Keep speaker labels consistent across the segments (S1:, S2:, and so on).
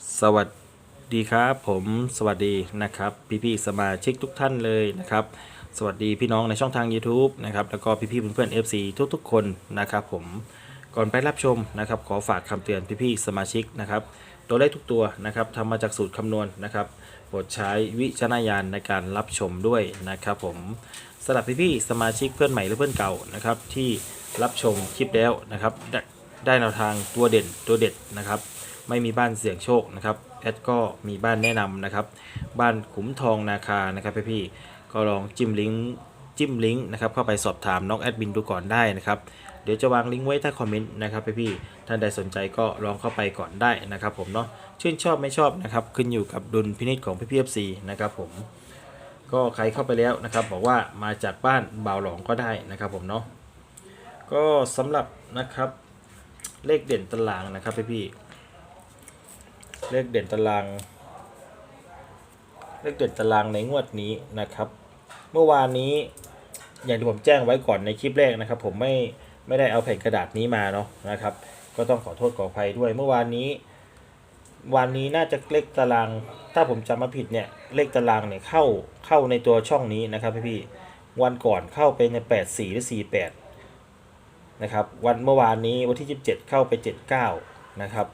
S1: สวัสดีครับผมสวัสดีนะครับ พี่ๆสมาชิกทุกท่านเลยนะครับ สวัสดีพี่น้องในช่องทาง YouTube นะครับแล้วก็พี่ๆเพื่อนๆ FC ทุกๆ คนนะครับผมก่อนไปรับชมนะครับ ขอฝากคำเตือนพี่ๆสมาชิกนะครับตัวเลขทุกตัวนะครับทำมาจากสูตรคำนวณนะครับโปรดใช้วิจารณญาณในการรับชมด้วยนะครับผมสำหรับพี่ๆสมาชิกเพื่อนใหม่หรือเพื่อนเก่านะครับที่รับชมคลิปแล้วนะครับ ได้ได้แนวทางตัวเด่นตัวเด็ดนะครับ ไม่มีบ้านเสี่ยงโชคนะครับแอดก็มีบ้านแนะนำนะครับ บ้านขุมทองนาคานะครับพี่ๆก็ลองจิ้มลิงก์จิ้มลิงก์นะครับเข้าไปสอบถามน้องแอดมินดูก่อนได้นะครับเดี๋ยวจะวางลิงก์ไว้ใต้คอมเมนต์นะครับพี่ๆท่านใดสนใจก็ลองเข้าไปก่อนได้นะครับผมเนาะชื่นชอบไม่ชอบนะครับขึ้นอยู่กับดุลพินิจของพี่พีเอฟซีนะครับผมก็ใครเข้าไปแล้วนะครับ บอกว่ามาจากบ้านบ่าวหลองก็ได้นะครับผมเนาะก็สำหรับนะครับเลขเด่นตารางนะครับพี่ๆ เลขเด่นตาราง เลขเด่นตารางในงวดนี้นะครับ เมื่อวานนี้อย่างที่ผมแจ้งไว้ก่อนในคลิปแรกนะครับ ผมไม่ไม่ได้เอาแผ่นกระดาษนี้มาเนาะนะครับ ก็ต้องขอโทษขออภัยด้วยเมื่อวานนี้ วันนี้น่าจะเลขตาราง ถ้าผมจำไม่ผิดเนี่ยเลขตารางเนี่ยเข้าเข้าในตัวช่องนี้นะครับพี่พี่วันก่อนเข้าไปใน8 4หรือ4 8นะครับวันเมื่อวานนี้วันที่ 27 เข้าไป 79 นะครับ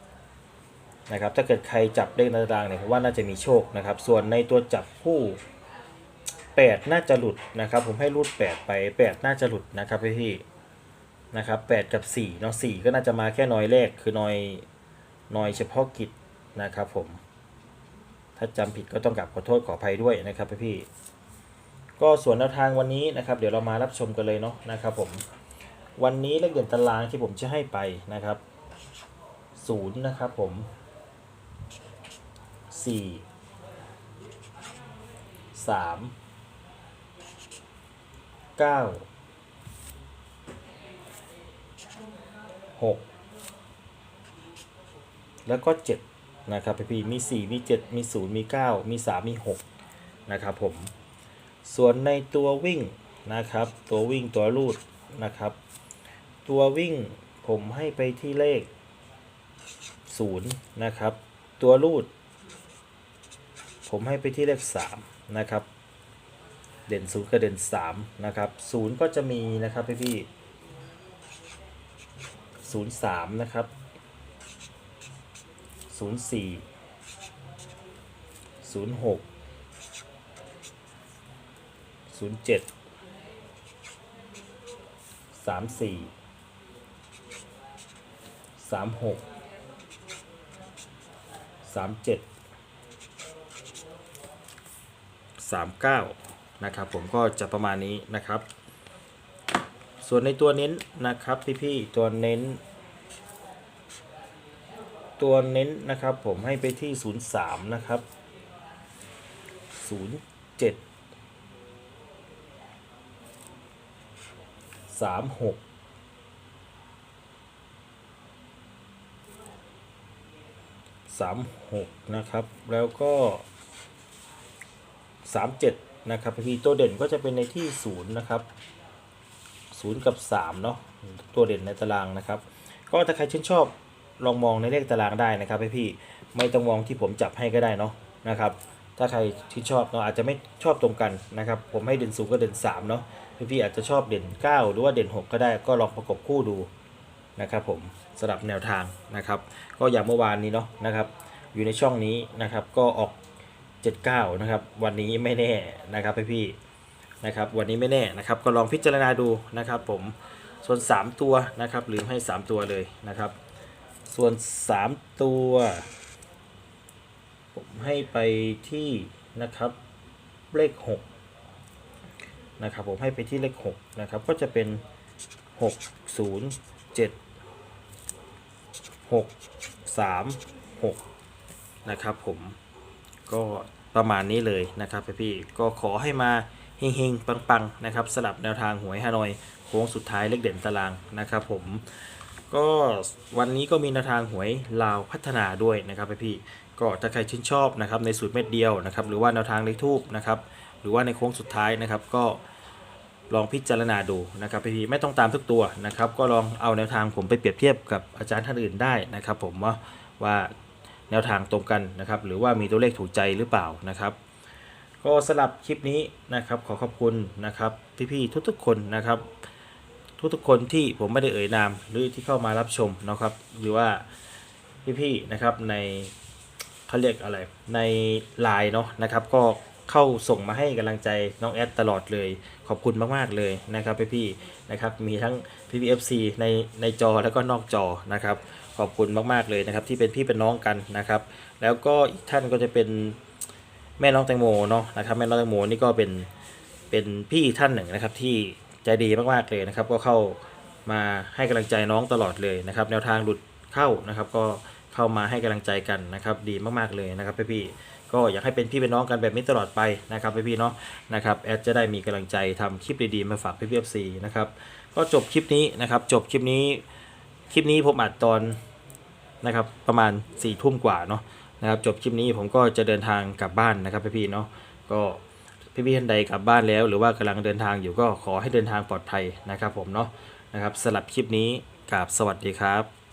S1: นะครับถ้าเกิดใครจับเลขตารางเนี่ยผมว่าน่าจะมีโชคนะครับ ส่วนในตัวจับคู่8น่าจะหลุดนะครับ ผมให้รูด8ไป 8 น่าจะหลุดนะครับพี่นะครับ8กับ4เนาะ4ก็น่าจะมาแค่น้อยแรกคือน้อยน้อยเฉพาะกิจนะครับผม ถ้าจำผิดก็ต้องกลับขอโทษขออภัยด้วยนะครับพี่ ก็ส่วนแนวทางวันนี้นะครับ เดี๋ยวเรามารับชมกันเลยเนาะนะครับผม วันนี้เลขเด่นตารางที่ผมจะให้ไปนะครับศูนย์นะครับผม สี่สามเก้าหกแล้วก็เจ็ดนะครับพี่ๆมีสี่มีเจ็ดมีศูนย์มีเก้ามีสามมีหกนะครับผม ส่วนในตัววิ่งนะครับ ตัววิ่งตัวรูดนะครับ ตัววิ่งผมให้ไปที่เลขศูนย์นะครับ ตัวรูด ผมให้ไปที่เลข3นะครับ เด่นศูนย์กับเด่น3นะครับศูนย์ก็จะมีนะครับพี่พี่ศูนย์สามนะครับศูนย์สี่ศูนย์หกศูนย์เจ็ดสามสี่สามหกสามเจ็ด 39 นะครับผมก็จะประมาณนี้นะครับ ส่วนในตัวเน้นนะครับพี่ๆตัวเน้น ตัวเน้นนะครับผมให้ไปที่ 03 นะครับ 07 36 36นะครับ แล้วก็ 37 นะครับพี่ตัวเด่นก็จะเป็นในที่ 0 นะครับ 0 กับ 3 เนาะตัวเด่นในตารางนะครับ ก็ถ้าใครชื่นชอบลองมองในเลขตารางได้นะครับพี่ไม่ต้องมองที่ผมจับให้ก็ได้เนาะนะครับ ถ้าใครที่ชอบเนาะอาจจะไม่ชอบตรงกันนะครับ ผมให้เด่น0ก็เด่น3เนาะพี่พี่อาจจะชอบเด่น 9 หรือว่าเด่น 6 ก็ได้ก็ลองประกบคู่ดูนะครับผมสำหรับแนวทางนะครับ ก็อย่างเมื่อวานนี้เนาะนะครับ อยู่ในช่องนี้นะครับ ก็ออก 79 นะครับ วันนี้ไม่แน่นะครับพี่พี่ๆนะครับ วันนี้ไม่แน่นะครับ ก็ลองพิจารณาดูนะครับ ผมส่วน 3 ตัวนะครับลืมให้ 3 ตัวเลยนะครับ ส่วน 3 ตัว ผมให้ไปที่นะครับเลข6นะครับ ผมให้ไปที่เลข6นะครับ ก็จะเป็น 6 0 7 6 3 6 นะครับผม ก็ประมาณนี้เลยนะครับพี่ๆก็ขอให้มาเฮงๆ ปังๆนะครับสลับแนวทางหวยฮานอยโค้งสุดท้ายเลขเด่นตารางนะครับผมก็วันนี้ก็มีแนวทางหวยลาวพัฒนาด้วยนะครับพี่ๆก็ถ้าใครชื่นชอบนะครับในสูตรเม็ดเดียวนะครับหรือว่าแนวทางเลขทูบนะครับหรือว่าในโค้งสุดท้ายนะครับก็ลองพิจารณาดูนะครับพี่ๆไม่ต้องตามทุกตัวนะครับ ก็ลองเอาแนวทางผมไปเปรียบเทียบกับอาจารย์ท่านอื่นได้นะครับ ผมว่าว่า แนวทางตรงกันนะครับ หรือว่ามีตัวเลขถูกใจหรือเปล่านะครับ ก็สำหรับคลิปนี้นะครับขอขอบคุณนะครับพี่ๆทุกๆคนนะครับทุกๆคนที่ผมไม่ได้เอ่ยนามหรือที่เข้ามารับชมนะครับ หรือว่าพี่ๆนะครับในเขาเรียกอะไรในไลน์เนาะนะครับ ก็เข้าส่งมาให้กำลังใจน้องแอดตลอดเลย ขอบคุณมากๆเลยนะครับพี่ๆนะครับ มีทั้งพี่พีเอฟซีในในจอแล้วก็นอกจอนะครับ ขอบคุณมากๆเลยนะครับ ที่เป็นพี่เป็นน้องกันนะครับ แล้วก็อีกท่านก็จะเป็นแม่น้องแตงโมเนาะนะครับ แม่น้องแตงโมนี่ก็เป็นเป็นพี่ท่านหนึ่งนะครับ ที่ใจดีมากๆเลยนะครับ ก็เข้ามาให้กำลังใจน้องตลอดเลยนะครับ แนวทางหลุดเข้านะครับ ก็เข้ามาให้กำลังใจกันนะครับ ดีมากๆเลยนะครับพี่ๆก็อยากให้เป็นพี่เป็นน้องกันแบบนี้ตลอดไปนะครับพี่ๆเนาะนะครับแอดจะได้มีกำลังใจทำคลิปดีๆมาฝากพี่พีเอฟซีนะครับก็จบคลิปนี้นะครับ จบคลิปนี้ คลิปนี้ผมอัดตอนนะครับประมาณ4ี่ทุ่มกว่าเนาะนะครับจบคลิปนี้ผมก็จะเดินทางกลับบ้านนะครับพี่พีเนาะก็พี่พีท่านใดกลับบ้านแล้ว หรือว่ากำลังเดินทางอยู่ก็ขอให้เดินทางปลอดภัยนะครับผมเนาะนะครับสลับคลิปนี้กับสวัสดีครับ